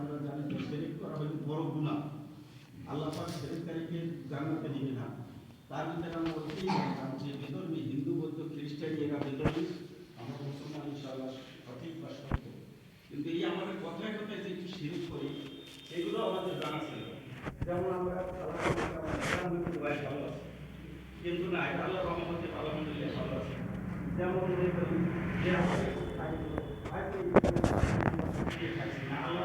আমরা জানি যে শেরিক করা হয়তো বড় গুণা আল্লাহ পাক শেরিককারীকে জান্নাতে দিবে না তার ভিতরে আমরা জানতাম যে বেদর্মী হিন্দু বৌদ্ধ খ্রিস্টান এরা বেদর্মী আমরা মুসলমান ইনশাআল্লাহ সঠিক বা সত্য কিন্তু এই আমাদের কথায় কথায় যে একটু শিরিক করি এগুলো আমাদের জানা ছিল যেমন আমরা কিন্তু না এটা আল্লাহ রহমতে আলহামদুলিল্লাহ ভালো আছে যেমন মনে যে আমাদের আল্লাহ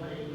anybody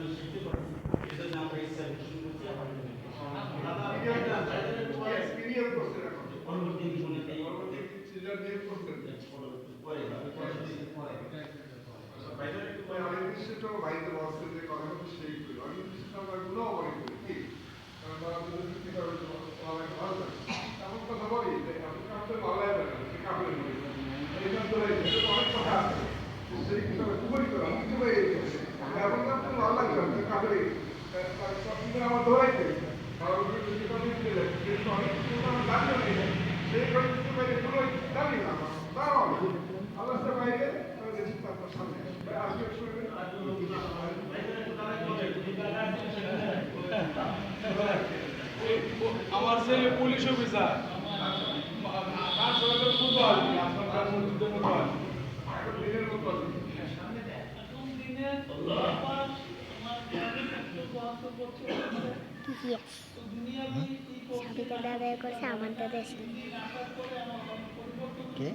আমার ছেলে পুলিশ অফিসার। তার ছেলে ফুটবল আপনার মসজিদের মতো দিনের মতো সাবিতে ব্যবহার করছে আমাদের দেশে কে?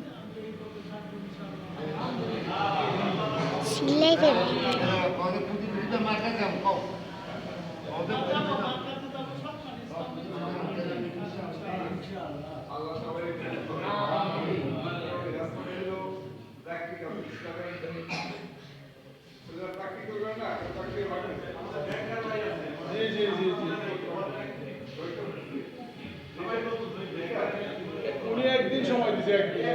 সিলাই প্র্যাকটিক্যাল প্র্যাকটিক্যাল না প্র্যাকটিক্যাল জি জি জি। একদিন সময় দিছে একদিন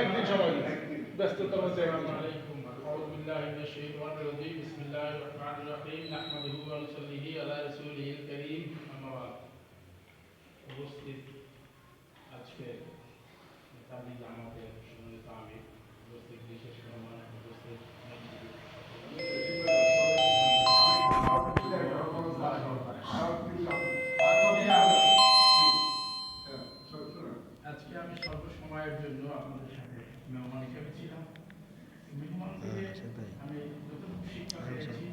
একদিন সময় দিছে ব্যস্ততার মধ্যে একদিন أعوذ بالله من الشيطان الرجيم بسم الله الرحمن الرحيم نحمده ونصلي على رسوله الكريم أما بعد স্বল্প জন্য আপনাদের সাথে মেহমান হিসেবে ছিলাম মেহমান থেকে আচ্ছা আমি যতটুকু শিক্ষা। পেয়েছি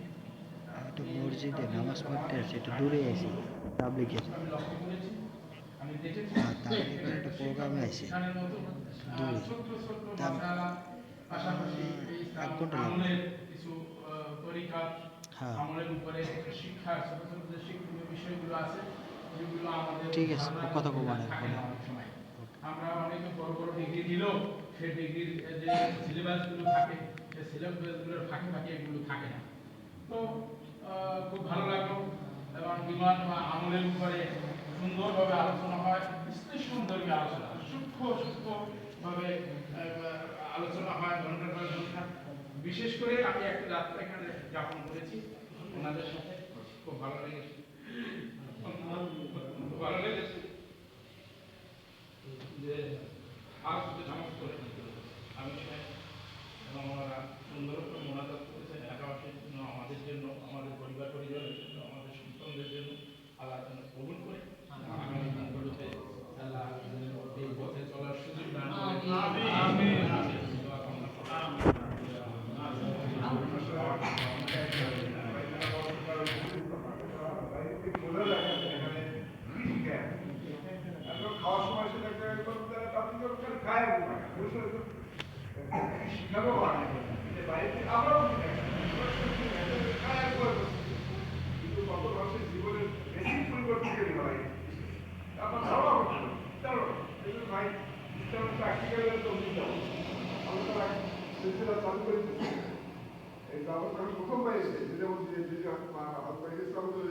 একটু মসজিদে নামাজ পড়তে আসছি একটু দূরে দেখেছি আর তার একটা প্রোগ্রামে পাশাপাশি এই এক ঘণ্টা লাগবে। হ্যাঁ। ঠিক আছে, কথা মধ্যে না, আমরা অনেকে বড় বড় ডিগ্রি নিলেও সেই ডিগ্রির যে সিলেবাসগুলো থাকে, সেই সিলেবাসগুলোর ফাঁকে ফাঁকে এগুলো থাকে না। তো খুব ভালো লাগল এবং ইমান বা আমলের উপরে সুন্দরভাবে আলোচনা হয় বিশ্লেষণ ধর্মী আলোচনা সূক্ষ্ম সূক্ষ্মভাবে আলোচনা হয় ঘণ্টার পর ঘণ্টা বিশেষ করে আমি একটা রাত্রে এখানে যাপন করেছি, ওনাদের সাথে। খুব ভালো লেগেছে। এই যে ভাই ইসলামের প্র্যাকটিক্যালের তো আমরা তো সিলসিলা চালু করেছি এই যাবত আমি প্রথম ভাই হয়েছে যেটা বলছি যে যদি হাত পা- হাত পায়ে গেছে আমাদের